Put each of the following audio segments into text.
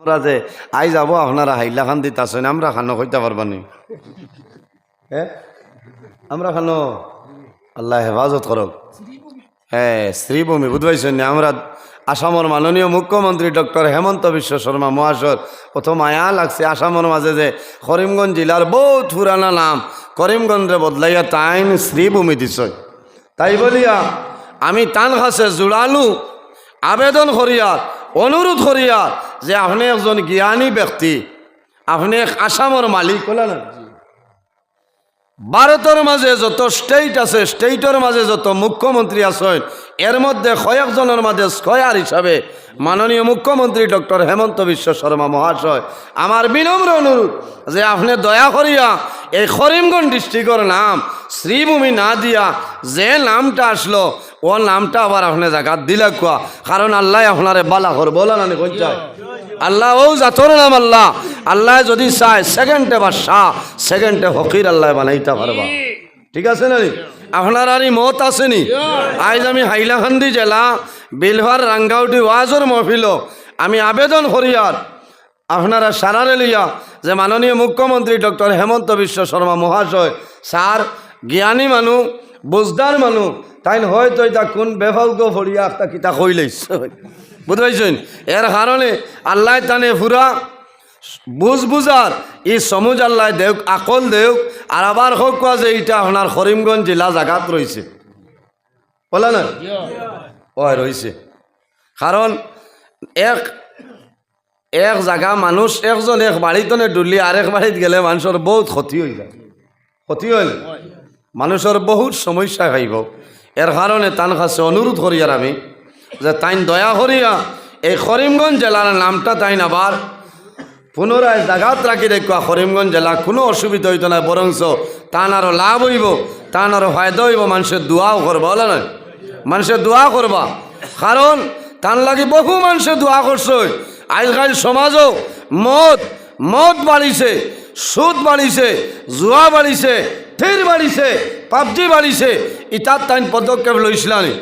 আমরা যে আই যাব, আপনারা হাইলা খান দিতে আসেন আমরা খানো হইতে পারবানি হ্যাঁ আমরা খানো? আল্লাহ হেফাজত করক হ্যাঁ শ্রীভূমি, বুঝবাইছেন না? আমরা আসামের মাননীয় মুখ্যমন্ত্রী ডক্টর হেমন্ত বিশ্ব শর্মা মহাশয়। প্রথম আয়া লাগছে আসামের মাঝে যে করিমগঞ্জ জেলার বহুত পুরানা নাম করিমগঞ্জে বদলাইয়া তাইন শ্রীভূমি দিছ। তাই বলিয়া, আমি তান কাছে জোড়ালু আবেদন করিয়া অনুরোধ করিয়া যে আপনি একজন জ্ঞানী ব্যক্তি, আপনি আসামের মালিক হলেন ভারতের মাঝে যত স্টেট আছে স্টেটের মাঝে যত মুখ্যমন্ত্রী আছেন, এর মধ্যে কয়েকজনের মাঝে স্কয়ার হিসাবে মাননীয় মুখ্যমন্ত্রী ডক্টর হেমন্ত বিশ্ব শর্মা মহাশয়। আমার বিনম্র অনুরোধ যে আপনি দয়া করিয়া এই করিমগঞ্জ ডিস্ট্রিক্টর নাম, শ্রীভূমি না দিয়া যে নামটা আসলো, ও নামটা আবার আপনি জায়গাত দিলে কোয়া? কারণ আল্লাহ আপনারে বালা করব বলা না? কই যায়? আল্লাহ ও জাতর নাম আল্লাহ। আল্লাহ যদি চায় সেকেন্ডে বা শাহ সেকেন্ডে ফকির আল্লাহ বানাইতে পারবা। ঠিক আছে না? আপনার আর মত আসেনি আজ আমি হাইলাকান্দি জেলা, বিলভার রাঙ্গাউটি ওয়াজর মহফিল, আমি আবেদন করিয়ার আপনারা সারারে লইয়া যে মাননীয় মুখ্যমন্ত্রী ডক্টর হেমন্ত বিশ্ব শর্মা মহাশয়, স্যার, জ্ঞানী মানুষ বুজদার মানুষ তাই হয়তো এটা কোন বেফাউকে ফরিয়া একটা কিতা কই বুঝতে এর কারণে আল্লাহ তানে ফুরা বুঝ বুঝার ই সমুজ আল্লাহ দেওক আকল দেওক আর আবার হোক কোয়া যে এইটা আপনার করিমগঞ্জ জেলা জাগাত রয়েছে বলা না ও রয়েছে কারণ এক এক জায়গা মানুষ একজন এক বাড়িতনে ডুলি আর এক বাড়িত গেলে মানুষের বহুত ক্ষতি হয়ে যায়। ক্ষতি হইল মানুষের বহুত সমস্যা খাইব। এর কারণে তান কাছে অনুরোধ করি আর আমি যে তাইন দয়া করিয়া এই করিমগঞ্জ জেলার নামটা তাইন আবার পুনরায় জাগাত রাখি দেখুয়া করিমগঞ্জ জেলা কোনো অসুবিধা হইতো না, বরঞ্চ তান আরও লাভ হইব, তান আরও ফায়দা হইব মানুষের দোয়াও করবা বলে না? মানুষের দোয়া করবা। কারণ তান লাগি বহু মানুষের দোয়া করছে। আজকাল সমাজও মদ মদ বাড়িছে, সুদ বাড়িছে, জুয়া বাড়িছে। থির বাড়িছে পাবজি বাড়িছে। ইতার তাইন পদক্ষেপ লইছিলানি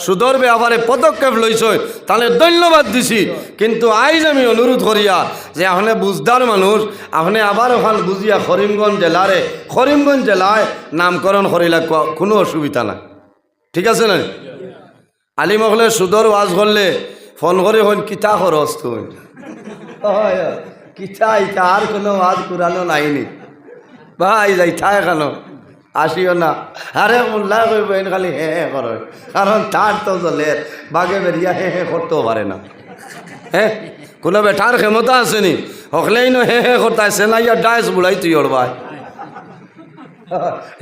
সুদর ব্যাপারে পদক্ষেপ লইছ তাহলে ধন্যবাদ দিছি। কিন্তু আইজ আমি অনুরোধ করিয়া যে আপনি বুঝদার মানুষ আপনি আবার ওখান বুঝিয়া করিমগঞ্জ জেলারে করিমগঞ্জ জেলায় নামকরণ করিলা কোনো অসুবিধা নাই। ঠিক আছে না? আলী মহলে সুদর ওয়াজ করলে ফোন করে হন কিতা খরচ তুই? কিতা ইতা আর কোনো ওয়াজ কুরানো নাইনি। ভাই, যাই থায় কেন আসিও না। আরে, মোল্লা কইব খালি হে হে কর। কারণ তার তো জলের বাগে বেরিয়া হে হে করতেও পারে না। হ্যাঁ কোনো বেটার ক্ষমতা আসেনি হকলেই নো হে হে করতে আসে না ইয়া ডাইস বুড়াই তুই ওরবাই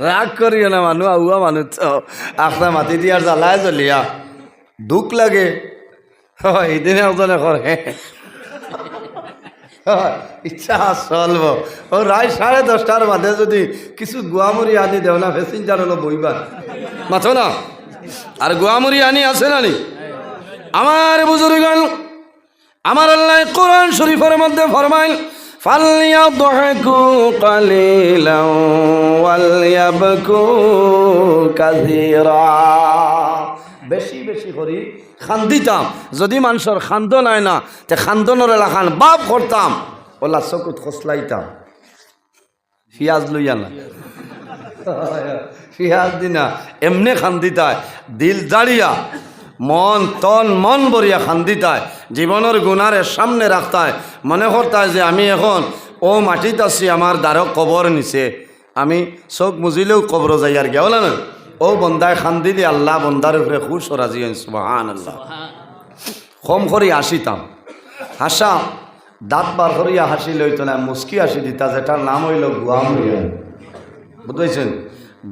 রাগ করিও না মানুষ আউয়া মানুষ তো। আপনার মাতি দিয়ার জ্বালায় জ্বলিয়া। দুঃখ লাগে। হয় এদিনে করে ইচ্ছা চলব ও রায় সাড়ে দশটার বাদে যদি কিছু গুয়ামুড়ি আনি দেও না প্যাসেঞ্জার হলো বইবার মাথো না আর গুয়ামুড়ি আনি আছে না নি আমার বুজুর্গান আমার আল্লাহ কোরআন শরীফের মধ্যে ফরমাইল فَلْيَضْحَكُوا قَلِيلًا وَلْيَبْكُوا كَثِيرًا বেশি বেশি করি খান্দিতাম যদি মানুষের খান্দ নাই না, তে খান্দনের এলাকান বাপ করতাম ওলা চকুত খসলাইতাম পিঁয়াজ লইয়া না পিঁয়াজ দিনা এমনি খান্দিতায় দিল দাঁড়িয়া মন তন মন বরিয়া খান্দিতায় জীবনের গুণারে সামনে রাখতায় মনে করতায় যে আমি এখন ও মাটিত আছি আমার দ্বারক কবর নিছে আমি চোখ মুজিলেও কবর যাই আর গেল না। ও বন্দায় খান্দিলি আল্লাহ বন্দার উপরে খুশ ও রাজি সুবাহান আল্লাহ কম করি আসিতাম হাসা, দাঁত বার করিয়া হাসি লইতো না মুস্কি হাসি দিতা, যেটার নাম হইল গুয়ামুরিয়া। বুঝতেছেন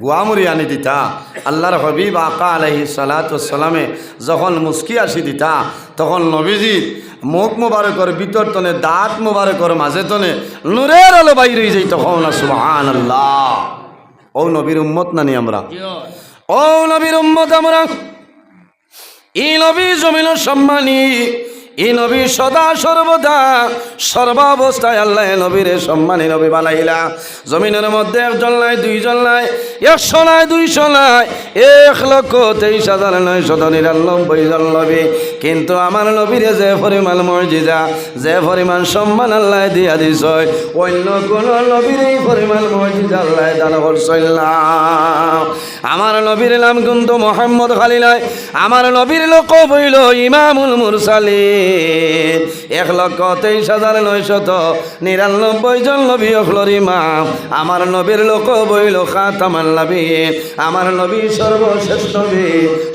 গুয়ামুরি আনি দিতা। আল্লাহর হবিব আকা আলহি সালাতামে যখন মুস্কি আসি দিতা, তখন নবীজির মুখ মুবারকর ভিতর তনে, দাঁত মুবারকর মাঝে তনে, নূরের আলো বাইরে যাই তখন সুবহান আল্লাহ ও নবীর উম্মত নানি আমরা। ও নবীর উম্মত আমরা। এই নবী জমিন সম্মানী এই নবী সদা সর্বদা, সর্বাবস্থায় আল্লাহ নবীর সম্মানী নবী বানাইলা। জমিনের মধ্যে একজন নাই, দুইজন নাই, একশো নাই, দুইশো নাই, এক লক্ষ তেইশ হাজার নয় শত নিরানব্বই জন নবী। কিন্তু আমার নবীরে যে পরিমাণ মর্যাদা যে পরিমাণ সম্মান আল্লাহ দিয়া দিছ অন্য কোন নবীর এই পরিমাণ মর্যাদা আল্লাহ দান করছিল না। আমার নবীর নাম কিন্তু মোহাম্মদ খালি নয় আমার নবীর লোক বইল ইমামুল মুরসালিন। এক লক্ষ তেইশ হাজার নয়শত নিরানব্বই জন নবী অখলর ইমাম আমার নবীর লোক বইল খাতামান নবী। আমার নবী সর্বশ্রেষ্ঠ নবী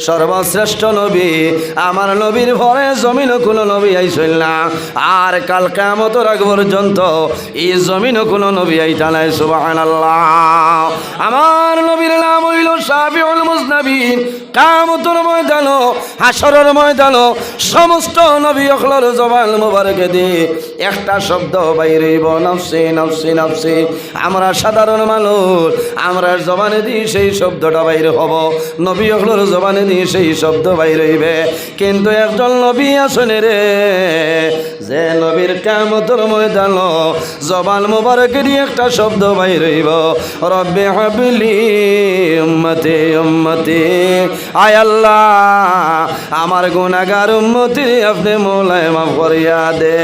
সর্বশ্রেষ্ঠ নবী। আমার নবীর ভরে জমিন কোনো নবী আইসল না। আর কাল কামতর আগ পর্যন্ত এই জমিন কোনো নবী আইতা নাই সুবাহান আমার নবীর নাম হইল সাবিউল মুজনাবিন। কামতর ময়দান হাসরের ময়দান সমস্ত নবী অখলর জবান মোবারকে দি। একটা শব্দ বাইরেব, নফসি নফসি নফসি। আমরা সাধারণ মানুষ, আমরা জবানে দিই সেই শব্দটা বাইরে হব। নবী অখলর জবানে দিই সেই শব্দ বাইরে হইবে কিন্তু একজন নবী আসনে রে, যে নবীর কামতর ময়দান জবান মোবারকে দিয়ে একটা শব্দ বাইরে হইব রব্বে হাবিলি উম্মতে উম্মতে। আয় আল্লাহ, আমার গুনাগার উম্মতি আপনি মোলায় মাফ করিয়া দে।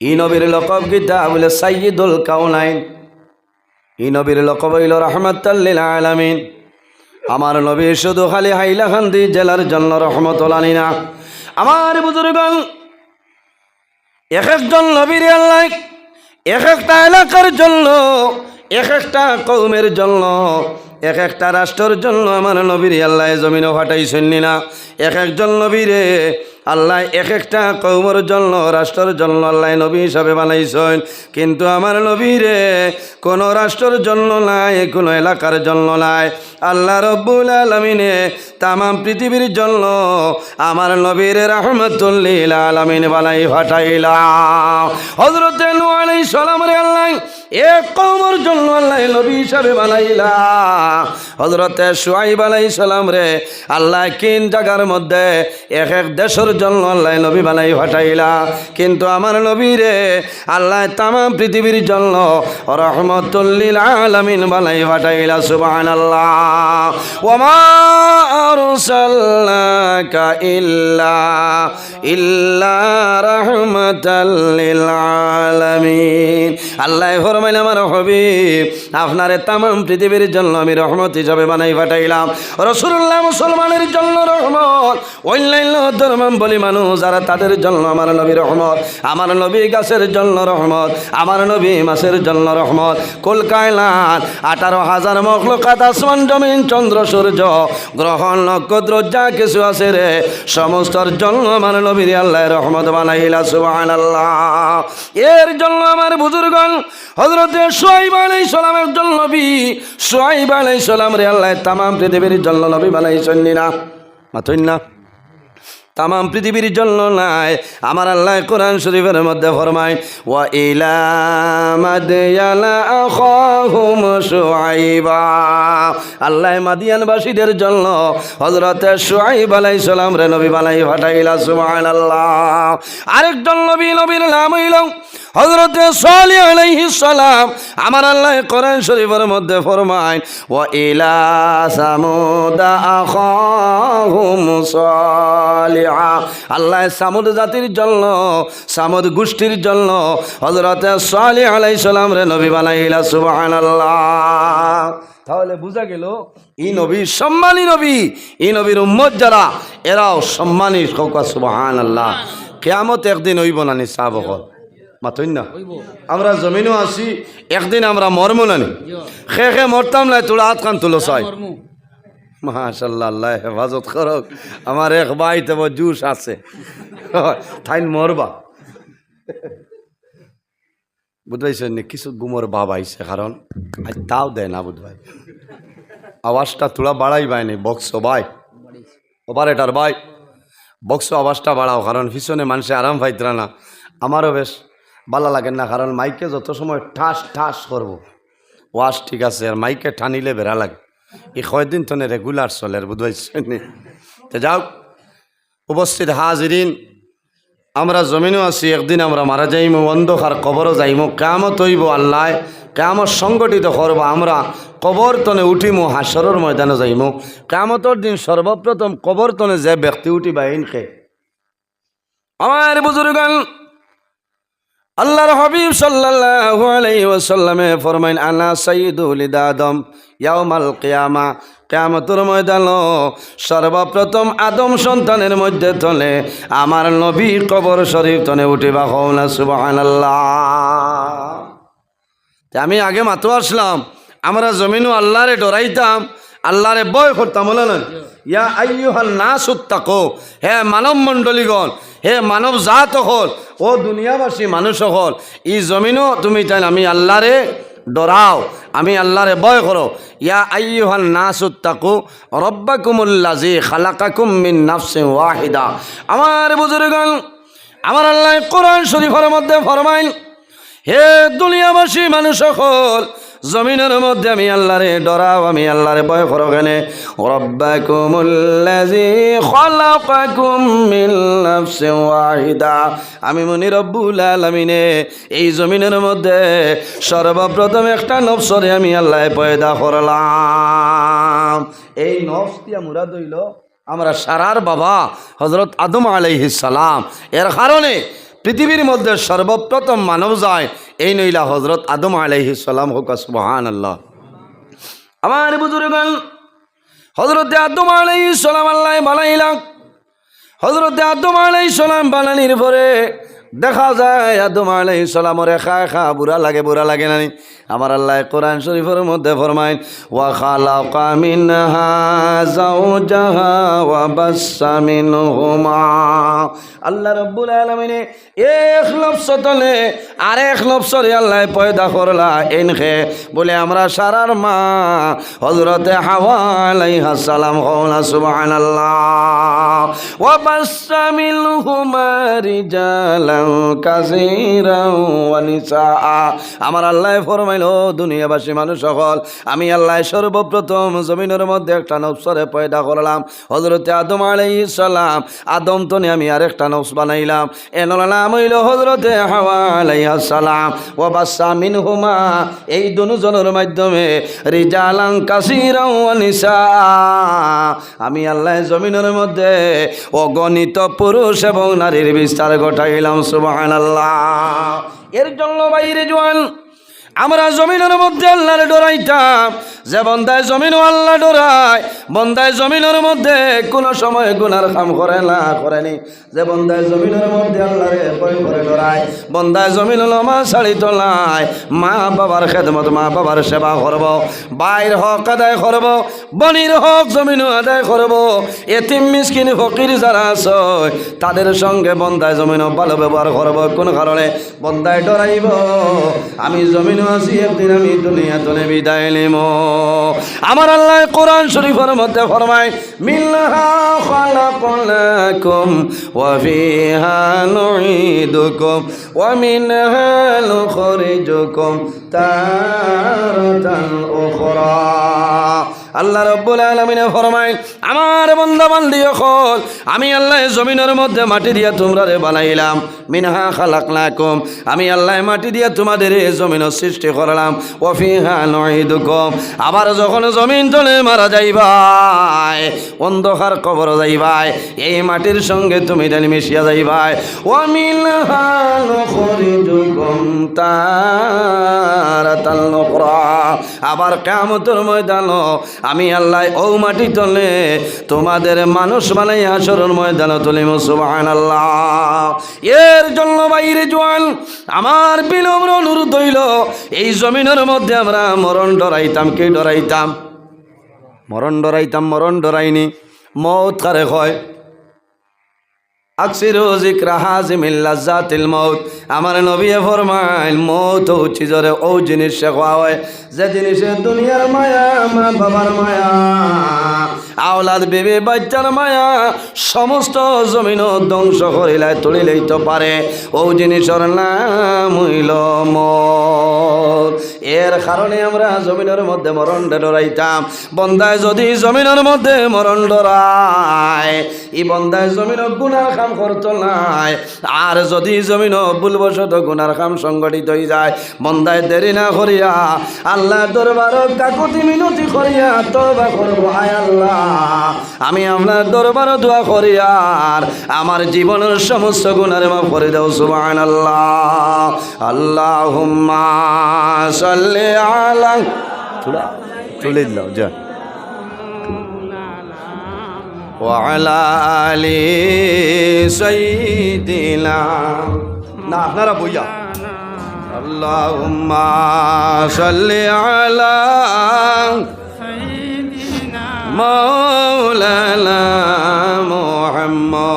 ই নবীর লকব গীতা বলে সাইয়দুল কাউনাইন ই নবীর লকব হইল রহমতাল্লিল আলামিন। আমার নবী শুধু খালি হাইলাকান্দি জেলার জন্য রহমতুল্লানি না। আমার বুজুর্গণ এক একজন নবীর এক একটা এলাকার জন্য এক একটা কৌমের জন্য এক একটা রাষ্ট্রের জন্য আমার নবীর আল্লাহ জমিনে ফাটাইছেন না এক একজন নবীরে আল্লাহ এক একটা কৌমের জন্য, রাষ্ট্রের জন্য আল্লাহ নবী হিসাবে বানাইছেন। কিন্তু আমার নবীরে কোনো রাষ্ট্রের জন্য নাই, কোনো এলাকার জন্য নাই। আল্লাহ রব্বুল আলমিনে তামাম পৃথিবীর জন্য আমার নবীর রহমতুল্লিল আলমিন বানাই ফাটাইলাম হজরত আলাই আল্লাহ, এক কৌমর জন্য আল্লাহ নবী হিসাবে বানাইলা হজরতে সুয়াইব আলাই সালাম রে, আল্লাহ কিন জায়গার মধ্যে এক এক দেশের জন্য আল্লাহ নবী বানাই ফাটাইলা কিন্তু আমার নবী রে, আল্লাহ তামাম পৃথিবীর জন্য রহমতুল্লিল আলমিন বানাই ফাটাইলা সুবান আল্লাহ ওমা আরসালনাকা ইল্লা ইল্লা রহমতাল্লিল আল্লাহ ফরমাইল, আমার হবিব, আপনারে তামাম পৃথিবীর জন্য আমি রহমত হিসাবে বানাই পাঠাইলাম রসুল্লাহ মুসলমানের জন্য রহমত, অন্যান্য ধর্ম বলি মানুষ, যারা তাদের জন্য আমার নবী রহমত, আমার নবী গাছের জন্য রহমত, আমার নবী মাসের জন্য রহমত। কলকায়লান আঠারো হাজার মখলকাত আসমান, জমিন, চন্দ্র, সূর্য, গ্রহ, নক্ষত্র, যা কিছু আছে রে, সমস্তর জন্য আমার নবীর আল্লাহ রহমত বানাইলা সুবাহ আল্লাহ এর জন্য আমার বুজুর্গন হজরত সোয়াইব আলাই সালামের জন্য নবী সোয়াইব আলাই সালাম রে আল্লাহ, তামাম পৃথিবীর জন্য নবী বানাইছেন না মাথইন না? তামাম পৃথিবীর জন্য নাই। আমার আল্লাহ কোরআন শরীফের মধ্যে আখাহুম শুআইবা। আল্লাহ মাদিয়ানবাসীদের জন্য হযরত শুআইব আলাইহিস সালাম রে নবী বালাই পাঠাইলা সুবহানাল্লাহ। আরেকজন নবী, নবীর নাম হইল হজরত সালাম। আমার আল্লাহ কোরআন শরীফের মধ্যে ফরমায়, ওয়া ইলা সামুদা আখাহুম সালিহা আল্লাহ সামুদ জাতির জন্য সামুদ গোষ্ঠীর জন্য হজরত সালি আলাইহিস সালাম রে নবী বানাইলা সুবহানাল্লাহ। তাহলে বোঝা গেল ই নবী সম্মানী নবী ই নবীর উম্মত যারা এরাও সম্মানী কৌকা সুবহান আল্লাহ কেয়ামত একদিন হইব না নি সাহাবকল মাতইন না? আমরা জমিনও আছি একদিন আমরা মরমু নানি খে খে মরতাম নাই তোলা হাত খান তুলো চাই মাশাল্লাহ হেফাজত করক। আমার এক ভাই তো জুস আছে। থাইন মরবা। বুঝবাইছেন নি, কিছু গুমর বাপ আইছে, কারণ আজ তাও দেয় না বুঝবাই আওয়াজটা তোলা বাড়াই বাইনি বক্স ভাই। অপারেটার ভাই বক্স আওয়াজটা বাড়াও, কারণ পিছনে মানুষে আরাম পাইতরা না। আমারও বেশ ভালো লাগে না, কারণ মাইকে যত সময় ঠাস ঠাস করব ওয়াশ ঠিক আছে, আর মাইকে ঠানিলে বেড়া লাগে। এই কয়দিন তো রেগুলার চলে, আর বুঝবাইছেন তো যাও, উপস্থিত হাজিরিন, আমরা জমিনও আছি, একদিন আমরা মারা যাইমু, অন্ধকার কবরও যাইমু কামত হইব আল্লাহ কামত সংগঠিত করব আমরা, কবর তনে উঠিমু হাসরের ময়দানে যাইমু কামতর দিন সর্বপ্রথম কবর তনে যে ব্যক্তি উঠিবা, ইনকে। আমার বুজুর্গান আল্লাহর হাবিব সাল্লাল্লাহু আলাইহি ওয়াসাল্লামে ফরমাইন, আনা সাইয়্যিদুল আদম ইয়াউমাল কিয়ামা। কিয়ামতের ময়দান সর্বপ্রথম আদম সন্তানের মধ্যে তলে আমার নবী কবর শরীফ তনে উঠিবা হওনা তা আমি আগে মাতো আসলাম আমরা জমিনও আল্লাহরে ডরাইতাম আল্লাহরে বয় করতাম, বলে না ইয়া আইয়ুহান নাসুত তাকো, হে মানব মণ্ডলীগণ, হে মানব জাত হল, ও দুনিয়াবাসী মানুষ হল ই জমিনও তুমি তাই আমি আল্লাহরে ডরাও, আমি আল্লাহরে বয় করো। ইয়া আইয়ুহান নাসুত তাকু রব্বাকুমুল্লাজি খালাকাকুম মিন নাফসিন ওয়াহিদা। আমার বুজুর্গণ, আমার আল্লাহ কোরআন শরীফের মধ্যে ফরমাইন হে দুনিয়াবাসী মানুষ সকল জমিনের মধ্যে আমি আল্লাহরে ডরাও, আমি আল্লাহরে ভয় করো কেনে। আমি মনি রব্বুল আলামিনে, এই জমিনের মধ্যে সর্বপ্রথম একটা নফসরে আমি আল্লাহ পয়দা করলাম। এই নফস দিয়া মুরাদ হইল, আমরা সারার বাবা হজরত আদম আলাইহিস সালাম। এর কারণে পৃথিবীর মধ্যে সর্বপ্রথম মানব যায় এই নইলা হজরত আদম আলাইহি সালাম হোক সুবহান আল্লাহ আমার বুজুর্গান হজরত আদম আলাইহি সালাম আল্লাহ বানাইলাম। হজরত আদম আলাই সালাম বানানির পরে দেখা যায়, আদম আলাইহিস সালামর একা একা বুড়া লাগে বুড়া লাগে নানি। আমার আল্লাহ কোরআন শরীফের মধ্যে ফরমাইন, ওয়া ওয়া বাসসা আল্লাহ রাব্বুল আলামিন এক লফস তলে আর এক আল্লাহ পয়দা করলা, এনখে বলে, আমরা সারার মা হযরতে হাওয়া আলাইহা সালাম হওলা সুবহানাল্লাহ। ওয়া বাসসা মিনহুমা রিজালান কাসীরান ওয়া নিসা আমার আল্লাহ ফরমাইল দুনিয়াবাসী মানুষ সকল, আমি আল্লাহ সর্বপ্রথম জমিনের মধ্যে একটা নফসরে পয়দা করলাম। হজরতে আদম আলাইহিস সালাম, আদম তনে আমি আরেকটা নফস বানাইলাম। এর নাম হইল হজরতে হাওয়া আলাইহিস সালাম ও বাচ্চা মিনহুমা এই দুজনের মাধ্যমে রিজালাং কাসিরাও নিসা আমি আল্লাহ জমিনের মধ্যে অগণিত পুরুষ এবং নারীর বিস্তার ঘটাইলাম। সুবহানাল্লাহ। এর জন্য বাইরে জোয়ান আমরা জমিনের মধ্যে আল্লাহরে ডরাইতাম। যে বন্দায় জমিন আল্লাহ ডরায় বন্দায় জমিনের মধ্যে কোনো সময় গুনার কাম করে না, করেনি। যে বন্দায় জমিনের মধ্যে আল্লাহরে ভয় করে বন্দায় জমিন মা শাড়ি তোলায়। মা বাবার খেদমত, মা বাবার সেবা করব, বাইর হক আদায় করব, বনির হক জমিন আদায় করব। এতিম, মিসকিন, ফকির যারা আছে, তাদের সঙ্গে বন্দায় জমিন ভালো ব্যবহার করব। কোন কারণে? বন্দায় ডরাইব, আমি জমিন আমি দুনিয়া তলে বিদায় নিম। আমার আল্লাহ কোরআন শরীফের মধ্যে ফরমায়, মিল্লাহা খালাকনাকুম ওয়া ফিহা নুঈদুকুম, ওয়া মিনহা নুখরিজুকুম তারাতান আল্লাহ রব্বুল আলমিনে ফরমায়, আমার বন্ধা বান্ধি হল আমি আল্লাহ জমিনের মধ্যে মাটি দিয়া তোমরা রে বানাইলাম, মিনহা খালাক লাকুম আমি আল্লাহ মাটি দিয়া তোমাদের এই জমিন সৃষ্টি করলাম ওফিহা নহিদুকুম আবার যখন জমিন তলে মারা যাইবাই অন্ধকার কবর যাইবাই এই মাটির সঙ্গে তুমি জানি মিশিয়া যাইবাই ও মিনহা নখরিজুকুম তারাতাল আবার কামতের ময়দান আমি আল্লাহ ও মাটি তলে তোমাদের মানুষ মানে আসরণ ময়দান তুলি মুসুবান আল্লাহ এর জন্য বাইরে জোয়ান, আমার বিনম্র অনুরোধ হইল, এই জমিনের মধ্যে আমরা মরণ ডরাইতাম, কে ডরাইতাম? মরণ ডরাইতাম, মরণ ডরাইনি, মত কারে হয়? মউত। আমার নবী ফরমাইল মৌত হচ্ছে জরে ও জিনিস শেখা হয়। যে জিনিসের দুনিয়ার মায়া মা বাবার মায়া। আওলাদ বেবে বাচ্চার মায়া সমস্ত জমিন ধ্বংস করিলাই তুলিলেই তো পারে। ও জিনিসের নাম হইল মত এর কারণে আমরা জমিনের মধ্যে মরণ ডরাইতাম। বন্দায় যদি জমিনের মধ্যে মরণ ডরায় ই বন্দায় জমিন গুনার কাম করত নাই। আর যদি জমিন ভুলবশত গুনার কাম সংগঠিত হয়ে যায়, বন্দায় দেরি না করিয়া আল্লাহ দরবার কাকুতি মিনতি করিয়া তবা করব। আয় আল্লাহ। আমি আপনার দরবার দোয়া করি আর আমার জীবনের সমস্ত গুণারে মা করে দাও সুবান আল্লাহ আল্লাহ সাল্লে আলা থোড়া চলে দিলাম যা وعلى آل سيدنا না আপনারা বইয়া اللهم صل على মৌলানা মোহাম্মদ